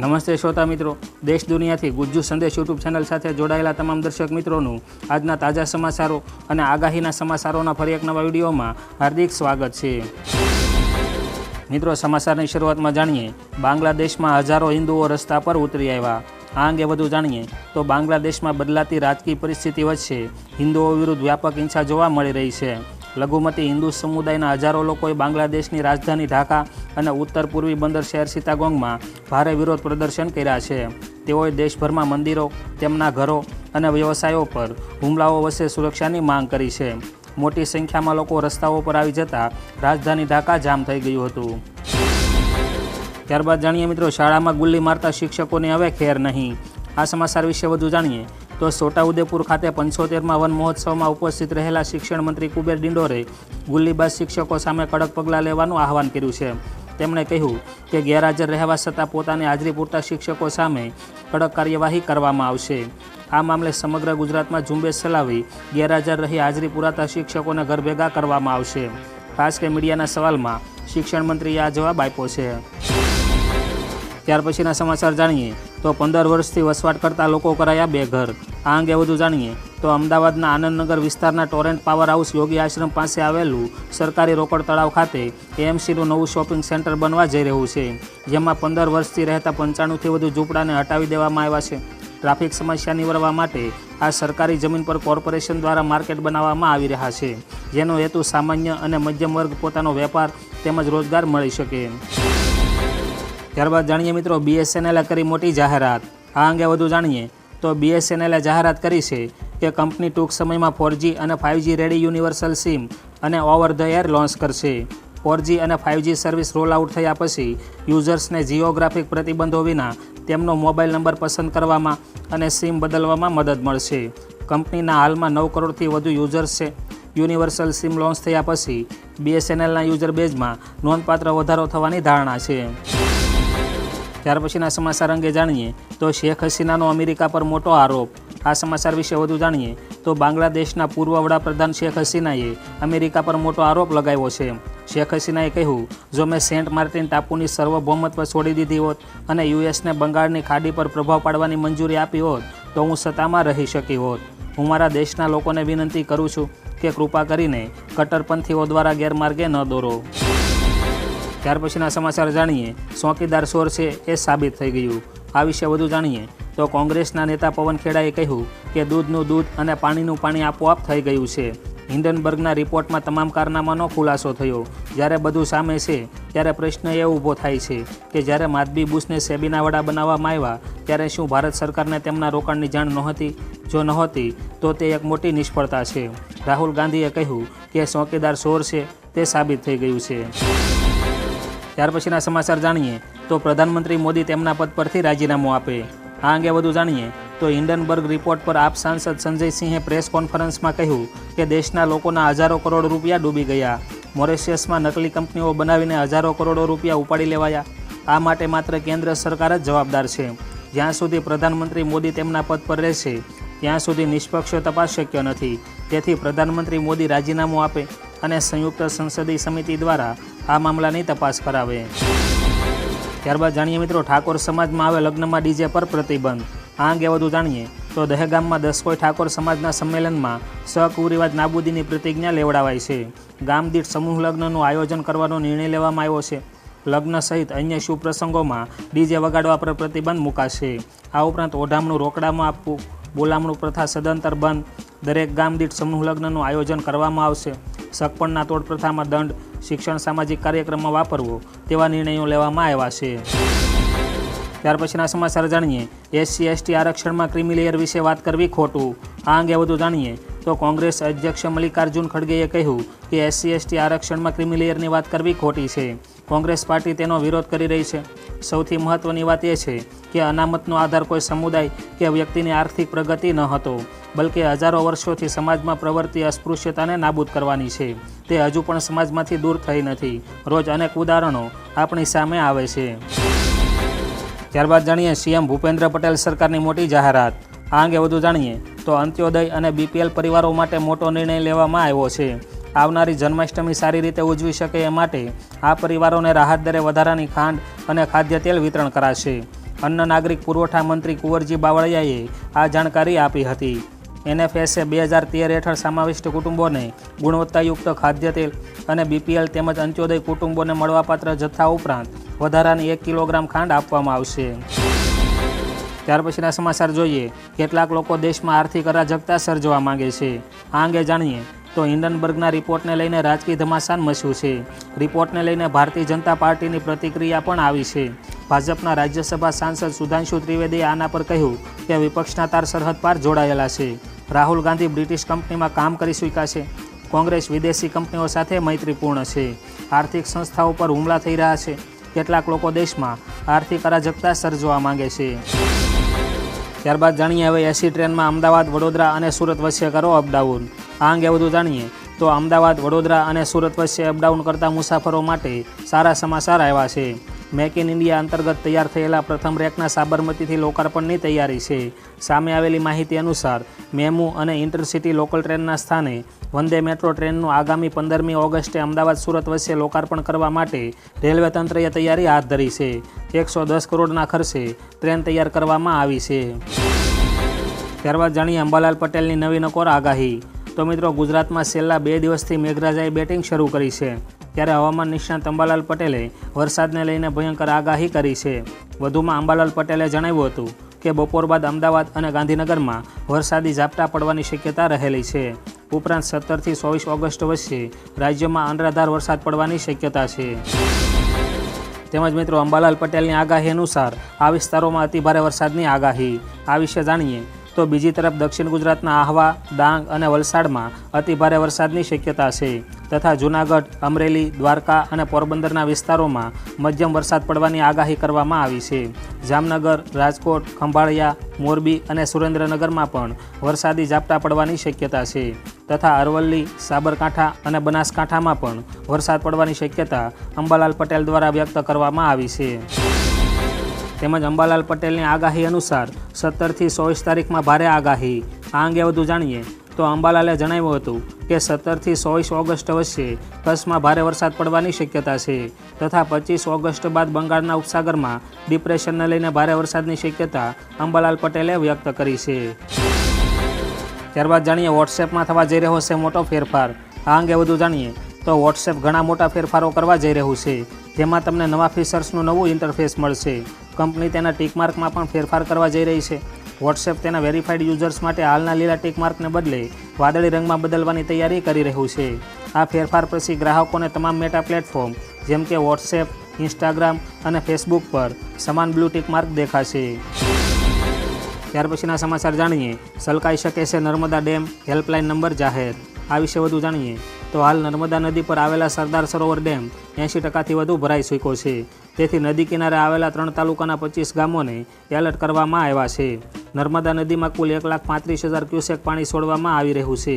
નમસ્તે શ્રોતા મિત્રો. દેશ દુનિયાથી ગુજ્જુ સંદેશ યુટ્યુબ ચેનલ સાથે જોડાયેલા તમામ દર્શક મિત્રોનું આજના તાજા સમાચારો અને આગાહીના સમાચારોના ફરી એક નવા વિડીયોમાં હાર્દિક સ્વાગત છે. મિત્રો, સમાચારની શરૂઆતમાં જાણીએ, બાંગ્લાદેશમાં હજારો હિન્દુઓ રસ્તા પર ઉતરી આવ્યા. આ અંગે વધુ જાણીએ તો બાંગ્લાદેશમાં બદલાતી રાજકીય પરિસ્થિતિ વચ્ચે હિન્દુઓ વિરુદ્ધ વ્યાપક હિંસા જોવા મળી રહી છે. લઘુમતી હિન્દુ સમુદાયના હજારો લોકોએ બાંગ્લાદેશની રાજધાની ઢાકા અને ઉત્તર પૂર્વી બંદર શહેર સીતાગોંગમાં ભારે વિરોધ પ્રદર્શન કર્યા છે. તેઓએ દેશભરમાં મંદિરો, તેમના ઘરો અને વ્યવસાયો પર હુમલાઓ વચ્ચે સુરક્ષાની માંગ કરી છે. મોટી સંખ્યામાં લોકો રસ્તાઓ પર આવી જતા રાજધાની ઢાકા જામ થઈ ગયું હતું. ત્યારબાદ જાણીએ મિત્રો, શાળામાં ગુલ્લી મારતા શિક્ષકોને હવે ખેર નહીં. આ સમાચાર વિશે વધુ જાણીએ તો છોટાઉદેપુર ખાતે પંચોતેરમાં વન મહોત્સવમાં ઉપસ્થિત રહેલા શિક્ષણ મંત્રી કુબેર ડિંડોરે ગુલ્લીબાજ શિક્ષકો સામે કડક પગલાં લેવાનું આહવાન કર્યું છે. તેમણે કહ્યું કે ગેરહાજર રહેવા છતાં પોતાની હાજરી પૂરતા શિક્ષકો સામે કડક કાર્યવાહી કરવામાં આવશે. આ મામલે સમગ્ર ગુજરાતમાં ઝુંબેશ ચલાવી ગેરહાજર રહી હાજરી પુરાતા શિક્ષકોને ઘર ભેગા કરવામાં આવશે. ખાસ કે મીડિયાના સવાલમાં શિક્ષણ મંત્રીએ આ જવાબ આપ્યો છે. ત્યાર પછીના સમાચાર જાણીએ. તો પંદર વર્ષથી વસવાટ કરતા લોકો કરાયા બે ઘર. આ અંગે વધુ જાણીએ તો અમદાવાદના આનંદનગર વિસ્તારના Torrent Power house Yogi Ashram પાસે આવેલું સરકારી રોકડ તળાવ ખાતે એએમસીનું નવું શોપિંગ સેન્ટર બનવા જઈ રહ્યું છે. જેમાં પંદર વર્ષથી રહેતા પંચાણુંથી વધુ ઝૂંપડાને હટાવી દેવામાં આવ્યા છે. ટ્રાફિક સમસ્યા નિવારવા માટે આ સરકારી જમીન પર કોર્પોરેશન દ્વારા માર્કેટ બનાવવામાં આવી રહ્યા છે. જેનો હેતુ સામાન્ય અને મધ્યમ વર્ગ પોતાનો વેપાર તેમજ રોજગાર મળી શકે. ત્યારબાદ જાણીએ મિત્રો બીએસએનએલે કરી મોટી જાહેરાત. આ અંગે વધુ જાણીએ તો બીએસએનએલે જાહેરાત કરી છે કે કંપની ટૂંક સમયમાં ફોરજી અને five G ready universal SIM અને ઓવર ધ એર લોન્ચ કરશે. ફોરજી અને five G service roll out થયા પછી યુઝર્સને જીઓગ્રાફિક પ્રતિબંધો વિના તેમનો મોબાઈલ નંબર પસંદ કરવામાં અને સિમ બદલવામાં મદદ મળશે. કંપનીના હાલમાં નવ કરોડથી વધુ યુઝર્સ છે. યુનિવર્સલ સિમ લોન્ચ થયા પછી બીએસએનએલના યુઝર બેઝમાં નોંધપાત્ર વધારો થવાની ધારણા છે. ત્યાર પછીના સમાચાર અંગે જાણીએ તો શેખ હસીનાનો અમેરિકા પર મોટો આરોપ. આ સમાચાર વિશે વધુ જાણીએ તો બાંગ્લાદેશના પૂર્વ વડાપ્રધાન શેખ હસીનાએ અમેરિકા પર મોટો આરોપ લગાવ્યો છે. શેખ હસીનાએ કહ્યું, જો મેં સેન્ટ માર્ટિન ટાપુની સર્વભૌમત્વ છોડી દીધી હોત અને યુએસને બંગાળની ખાડી પર પ્રભાવ પાડવાની મંજૂરી આપી હોત, તો હું સત્તામાં રહી શકી હોત. હું મારા દેશના લોકોને વિનંતી કરું છું કે કૃપા કરીને કટ્ટરપંથીઓ દ્વારા ગેરમાર્ગે ન દોરો. ત્યાર પછીના સમાચાર જાણીએ. ચોકીદાર સોર છે એ સાબિત થઈ ગયું. આ વિશે વધુ જાણીએ તો કોંગ્રેસના નેતા પવન ખેડાએ કહ્યું કે દૂધનું દૂધ અને પાણીનું પાણી આપોઆપ થઈ ગયું છે. હિન્ડનબર્ગના રિપોર્ટમાં તમામ કારનામાનો ખુલાસો થયો. જ્યારે બધું સામે છે, ત્યારે પ્રશ્ન એ ઊભો થાય છે કે જ્યારે માધબી બુશને સેબીના વડા બનાવવામાં આવ્યા, ત્યારે શું ભારત સરકારને તેમના રોકાણની જાણ નહોતી? જો નહોતી, તો તે એક મોટી નિષ્ફળતા છે. રાહુલ ગાંધીએ કહ્યું કે ચોકીદાર શોર છે, તે સાબિત થઈ ગયું છે. ત્યાર પછીના સમાચાર જાણીએ તો પ્રધાનમંત્રી મોદી તેમના પદ પરથી રાજીનામું આપે. આ અંગે વધુ જાણીએ તો હિન્ડનબર્ગ રિપોર્ટ પર આપ સાંસદ સંજયસિંહે પ્રેસ કોન્ફરન્સમાં કહ્યું કે દેશના લોકોના હજારો કરોડ રૂપિયા ડૂબી ગયા. મોરેશિયસમાં નકલી કંપનીઓ બનાવીને હજારો કરોડો રૂપિયા ઉપાડી લેવાયા. આ માટે માત્ર કેન્દ્ર સરકાર જ જવાબદાર છે. જ્યાં સુધી પ્રધાનમંત્રી મોદી તેમના પદ પર રહેશે, ત્યાં સુધી નિષ્પક્ષ તપાસ શક્ય નથી. તેથી પ્રધાનમંત્રી મોદી રાજીનામું આપે અને સંયુક્ત સંસદીય સમિતિ દ્વારા આ મામલાની તપાસ કરાવે. ત્યારબાદ જાણીએ મિત્રો, ઠાકોર સમાજમાં આવે લગ્નમાં ડીજે પર પ્રતિબંધ. આ અંગે વધુ જાણીએ તો દહેગામમાં દસકોઈ ઠાકોર સમાજના સંમેલનમાં સકુરિવાજ નાબૂદીની પ્રતિજ્ઞા લેવડાવાઈ છે. ગામદીઠ સમૂહ લગ્નનું આયોજન કરવાનો નિર્ણય લેવામાં આવ્યો છે. લગ્ન સહિત અન્ય શુભ પ્રસંગોમાં ડીજે વગાડવા પર પ્રતિબંધ મુકાશે. આ ઉપરાંત ઓઢામણું રોકડામાં આપવું, બોલામણું પ્રથા સદંતર બંધ. દરેક ગામ દીઠ સમૂહ લગ્નનું આયોજન કરવામાં આવશે. સગપણના તોડ પ્રથામાં દંડ શિક્ષણ સામાજિક કાર્યક્રમમાં વાપરવો તેવા નિર્ણયો લેવામાં આવ્યા છે. ત્યાર પછીના સમાચાર જાણીએ. એસસી, એસટી આરક્ષણમાં ક્રિમિલેયર વિશે વાત કરવી ખોટું. આ અંગે વધુ જાણીએ. તો કોંગ્રેસ અધ્યક્ષ મલ્લિકાર્જુન ખડગેએ કહ્યું કે એસસી, એસટી આરક્ષણમાં ક્રિમિલેયરની વાત કરવી ખોટી છે. કોંગ્રેસ પાર્ટી તેનો વિરોધ કરી રહી છે. સૌથી મહત્ત્વની વાત એ છે કે અનામતનો આધાર કોઈ સમુદાય કે વ્યક્તિની આર્થિક પ્રગતિ ન હતો, બલકે હજારો વર્ષોથી સમાજમાં પ્રવર્તી અસ્પૃશ્યતાને નાબૂદ કરવાની છે. તે હજુ પણ સમાજમાંથી દૂર થઈ નથી. રોજ અનેક ઉદાહરણો આપણી સામે આવે છે. ત્યારબાદ જાણીએ સીએમ ભૂપેન્દ્ર પટેલ સરકારની મોટી જાહેરાત. આ અંગે વધુ જાણીએ તો અંત્યોદય અને બીપીએલ પરિવારો માટે મોટો નિર્ણય લેવામાં આવ્યો છે. આવનારી જન્માષ્ટમી સારી રીતે ઉજવી શકે એ માટે આ પરિવારોને રાહત દરે વધારાની ખાંડ અને ખાદ્ય તેલ વિતરણ કરાશે. અન્ન નાગરિક પુરવઠા મંત્રી કુંવરજી બાવળિયાએ આ જાણકારી આપી હતી. એનએફએસએ બે હજાર તેર હેઠળ સમાવિષ્ટ કુટુંબોને ગુણવત્તાયુક્ત ખાદ્ય તેલ અને બીપીએલ તેમજ અંત્યોદય કુટુંબોને મળવાપાત્ર જથ્થા ઉપરાંત વધારાની એક કિલોગ્રામ ખાંડ આપવામાં આવશે. ત્યાર પછીના સમાચાર જોઈએ. કેટલાક લોકો દેશમાં આર્થિક અરાજકતા સર્જવા માંગે છે. આ અંગે જાણીએ તો હિન્ડનબર્ગના રિપોર્ટને લઈને રાજકીય ધમાસાન મચ્યું છે. રિપોર્ટને લઈને ભારતીય જનતા પાર્ટીની પ્રતિક્રિયા પણ આવી છે. ભાજપના રાજ્યસભા સાંસદ સુધાંશુ ત્રિવેદીએ આના પર કહ્યું કે વિપક્ષના તાર સરહદ પાર જોડાયેલા છે. રાહુલ ગાંધી બ્રિટિશ કંપનીમાં કામ કરી સ્વીકારશે કોંગ્રેસ વિદેશી કંપનીઓ સાથે મૈત્રીપૂર્ણ છે. આર્થિક સંસ્થાઓ પર હુમલા થઈ રહ્યા છે. કેટલાક લોકો દેશમાં આર્થિક અરાજકતા સર્જવા માંગે છે. ત્યારબાદ જાણીએ હવે એસી ટ્રેનમાં અમદાવાદ, વડોદરા અને સુરત વચ્ચે કરો અપડાઉન. આ અંગે વધુ જાણીએ તો અમદાવાદ, વડોદરા અને સુરત વચ્ચે અપડાઉન કરતા મુસાફરો માટે સારા સમાચાર આવ્યા છે. મેક ઇન ઇન્ડિયા અંતર્ગત તૈયાર થયેલા પ્રથમ રેકના સાબરમતીથી લોકાર્પણની તૈયારી છે. સામે આવેલી માહિતી અનુસાર, મેમુ અને ઇન્ટરસિટી લોકલ ટ્રેનના સ્થાને વંદે મેટ્રો ટ્રેનનું આગામી પંદરમી ઓગસ્ટે અમદાવાદ, સુરત વચ્ચે લોકાર્પણ કરવા માટે રેલવે તંત્રએ તૈયારી હાથ ધરી છે. એકસો દસ કરોડના ખર્ચે ટ્રેન તૈયાર કરવામાં આવી છે. ત્યારબાદ જાણીએ અંબાલાલ પટેલની નવી નકોર આગાહી. તો મિત્રો, ગુજરાતમાં છેલ્લા બે દિવસથી મેઘરાજાએ બેટિંગ શરૂ કરી છે. ત્યારે હવામાન નિષ્ણાત અંબાલાલ પટેલે વરસાદને લઈને ભયંકર આગાહી કરી છે. વધુમાં અંબાલાલ પટેલે જણાવ્યું હતું કે બપોર બાદ અમદાવાદ અને ગાંધીનગરમાં વરસાદી ઝાપટા પડવાની શક્યતા રહેલી છે. ઉપરાંત સત્તરથી ચોવીસ ઓગસ્ટ વચ્ચે રાજ્યમાં અનરાધાર વરસાદ પડવાની શક્યતા છે. તેમજ મિત્રો, અંબાલાલ પટેલની આગાહી અનુસાર આ વિસ્તારોમાં અતિભારે વરસાદની આગાહી. આ વિશે જાણીએ તો બીજી તરફ દક્ષિણ ગુજરાતના આહવા, ડાંગ અને વલસાડમાં અતિભારે વરસાદની શક્યતા છે તથા જૂનાગઢ, અમરેલી, દ્વારકા અને પોરબંદરના વિસ્તારોમાં મધ્યમ વરસાદ પડવાની આગાહી કરવામાં આવી છે. જામનગર, રાજકોટ, ખંભાળિયા, મોરબી અને સુરેન્દ્રનગરમાં પણ વરસાદી ઝાપટા પડવાની શક્યતા છે તથા અરવલ્લી, સાબરકાંઠા અને બનાસકાંઠામાં પણ વરસાદ પડવાની શક્યતા અંબાલાલ પટેલ દ્વારા વ્યક્ત કરવામાં આવી છે. તેમજ અંબાલાલ પટેલની આગાહી અનુસાર સત્તરથી ચોવીસ તારીખમાં ભારે આગાહી. આ અંગે વધુ જાણીએ તો અંબાલાલે જણાવ્યું હતું કે સત્તરથી ચોવીસ ઓગસ્ટ વચ્ચે કચ્છમાં ભારે વરસાદ પડવાની શક્યતા છે તથા પચીસ ઓગસ્ટ બાદ બંગાળના ઉપસાગરમાં ડિપ્રેશનને લઈને ભારે વરસાદની શક્યતા અંબાલાલ પટેલે વ્યક્ત કરી છે. ત્યારબાદ જાણીએ વોટ્સએપમાં થવા જઈ રહ્યો છે મોટો ફેરફાર. આ અંગે વધુ જાણીએ તો વોટ્સએપ ઘણા મોટા ફેરફારો કરવા જઈ રહ્યું છે. જેમાં તમને નવા ફીચર્સનું નવું ઇન્ટરફેસ મળશે. કંપની તેના ટીકમાર્કમાં પણ ફેરફાર કરવા જઈ રહી છે. વોટ્સએપ તેના વેરીફાઈડ યુઝર્સ માટે હાલના લીલા ટીકમાર્કને બદલે વાદળી રંગમાં બદલવાની તૈયારી કરી રહ્યું છે. આ ફેરફાર પછી ગ્રાહકોને તમામ મેટા પ્લેટફોર્મ જેમ કે વોટ્સએપ ઇન્સ્ટાગ્રામ અને ફેસબુક પર સમાન બ્લુ ટીકમાર્ક દેખાશે. ત્યાર પછીના સમાચાર જાણીએ. સલકાઈ શકે છે નર્મદા ડેમ હેલ્પલાઇન નંબર જાહેર. આ વિશે વધુ જાણીએ. તો હાલ નર્મદા નદી પર આવેલા સરદાર સરોવર ડેમ એંશી ટકાથી વધુ ભરાઈ ચૂક્યો છે. તેથી નદી કિનારે આવેલા ત્રણ તાલુકાના પચીસ ગામોને એલર્ટ કરવામાં આવ્યા છે. નર્મદા નદીમાં કુલ એક લાખ પાંત્રીસ હજાર ક્યુસેક પાણી છોડવામાં આવી રહ્યું છે.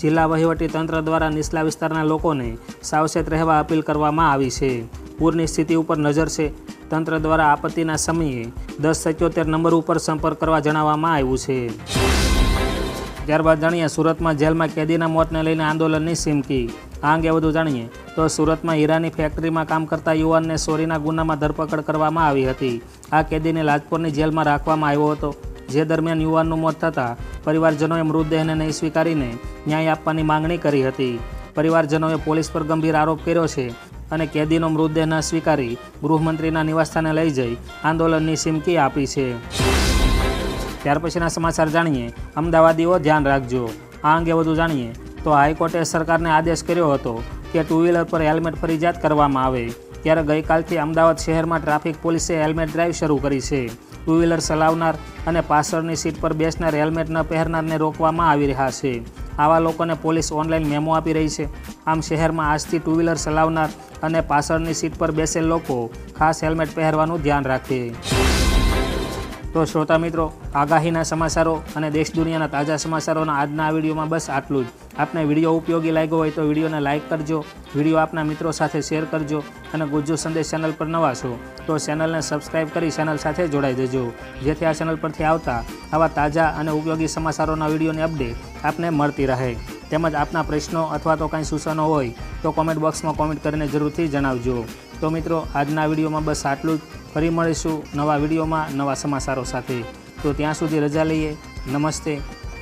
જિલ્લા વહીવટી તંત્ર દ્વારા નીચલા વિસ્તારના લોકોને સાવચેત રહેવા અપીલ કરવામાં આવી છે. પૂરની સ્થિતિ ઉપર નજર છે. તંત્ર દ્વારા આપત્તિના સમયે દસ સત્યોતેર નંબર ઉપર સંપર્ક કરવા જણાવવામાં આવ્યું છે. ત્યારબાદ જાણીએ સુરતમાં જેલમાં કેદીના મોતને લઈને આંદોલનની સિમકી. આ અંગે વધુ જાણીએ તો સુરતમાં હીરાની ફેક્ટરીમાં કામ કરતા યુવાનને ચોરીના ગુનામાં ધરપકડ કરવામાં આવી હતી. આ કેદીને લાજપોરની જેલમાં રાખવામાં આવ્યો હતો. જે દરમિયાન યુવાનનું મોત થતાં પરિવારજનોએ મૃતદેહને નહીં સ્વીકારીને ન્યાય આપવાની માંગણી કરી હતી. પરિવારજનોએ પોલીસ પર ગંભીર આરોપ કર્યો છે અને કેદીનો મૃતદેહ ન સ્વીકારી ગૃહમંત્રીના નિવાસસ્થાને લઈ જઈ આંદોલનની સિમકી આપી છે. ત્યાર પછીના સમાચાર જાણીએ. અમદાવાદીઓ ધ્યાન રાખજો. આ અંગે વધુ જાણીએ તો હાઈકોર્ટે સરકારને આદેશ કર્યો હતો કે ટુ વ્હીલર પર હેલ્મેટ ફરજિયાત કરવામાં આવે. ત્યારે ગઈકાલથી અમદાવાદ શહેરમાં ટ્રાફિક પોલીસે હેલ્મેટ ડ્રાઈવ શરૂ કરી છે. ટુ વ્હીલર ચલાવનાર અને પાછળની સીટ પર બેસનાર હેલ્મેટ ન પહેરનારને રોકવામાં આવી રહ્યા છે. આવા લોકોને પોલીસ ઓનલાઈન મેમો આપી રહી છે. આમ શહેરમાં આજથી ટુ વ્હીલર ચલાવનાર અને પાછળની સીટ પર બેસેલ લોકો ખાસ હેલ્મેટ પહેરવાનું ધ્યાન રાખે. તો શ્રોતા મિત્રો, આગાહીના સમાચારો અને દેશ દુનિયાના તાજા સમાચારોના આજના વિડીયોમાં બસ આટલું જ. આપને વીડિયો ઉપયોગી લાગ્યો હોય તો વિડીયોને લાઇક કરજો, વીડિયો આપના મિત્રો સાથે શેર કરજો અને ગુજ્જુ સંદેશ ચેનલ પર નવા છો તો ચેનલને સબસ્ક્રાઇબ કરી ચેનલ સાથે જોડાઈ દેજો જેથી આ ચેનલ પરથી આવતા આવા તાજા અને ઉપયોગી સમાચારોના વિડીયોની અપડેટ આપને મળતી રહે. તેમજ આપના પ્રશ્નો અથવા તો કાંઈ સૂચનો હોય તો કોમેન્ટ બોક્સમાં કોમેન્ટ કરીને જરૂરથી જણાવજો. તો મિત્રો, આજના વિડીયોમાં બસ આટલું જ. ફરી મળીશું નવા વિડીયોમાં નવા સમાચારો સાથે. તો ત્યાં સુધી રજા લઈએ. નમસ્તે.